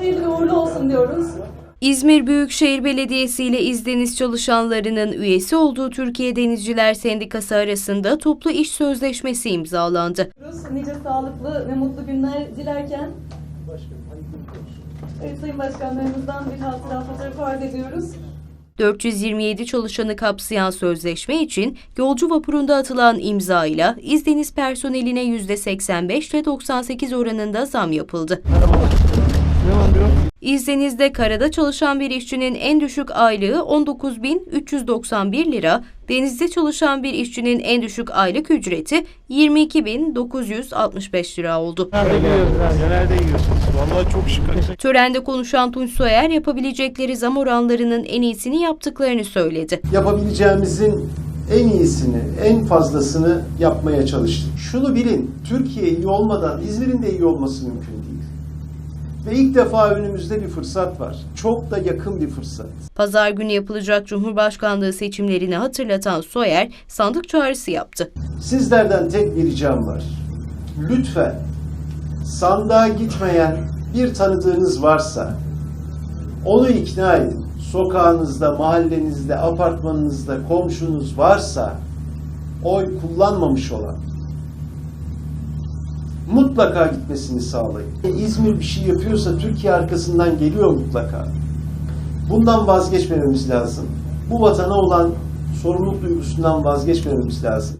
hayırlı uğurlu olsun diyoruz. İzmir Büyükşehir Belediyesi ile İzdeniz çalışanlarının üyesi olduğu Türkiye Denizciler Sendikası arasında toplu iş sözleşmesi imzalandı. Nice sağlıklı ve mutlu günler dilerken Evet, Sayın Başkanlarımızdan bir hatıra fotoğrafı arz ediyoruz. 427 çalışanı kapsayan sözleşme için yolcu vapurunda atılan imza ile İzdeniz personeline %85 ve 98 oranında zam yapıldı. İzdeniz'de karada çalışan bir işçinin en düşük aylığı 19.391 lira, denizde çalışan bir işçinin en düşük aylık ücreti 22.965 lira oldu. Nerede. Vallahi çok şık. Törende konuşan Tunç Soyer yapabilecekleri zam oranlarının en iyisini yaptıklarını söyledi. yapabileceğimizin en iyisini, en fazlasını yapmaya çalıştık. Şunu bilin, Türkiye iyi olmadan İzmir'in de iyi olması mümkün değil. Ve ilk defa önümüzde bir fırsat var. Çok da yakın bir fırsat. Pazar günü yapılacak Cumhurbaşkanlığı seçimlerini hatırlatan Soyer sandık çağrısı yaptı. Sizlerden tek bir ricam var. Lütfen sandığa gitmeyen bir tanıdığınız varsa onu ikna edin. Sokağınızda, mahallenizde, apartmanınızda komşunuz varsa oy kullanmamış olan mutlaka gitmesini sağlayın. İzmir bir şey yapıyorsa Türkiye arkasından geliyor mutlaka. Bundan vazgeçmememiz lazım. Bu vatana olan sorumluluk duygusundan vazgeçmememiz lazım.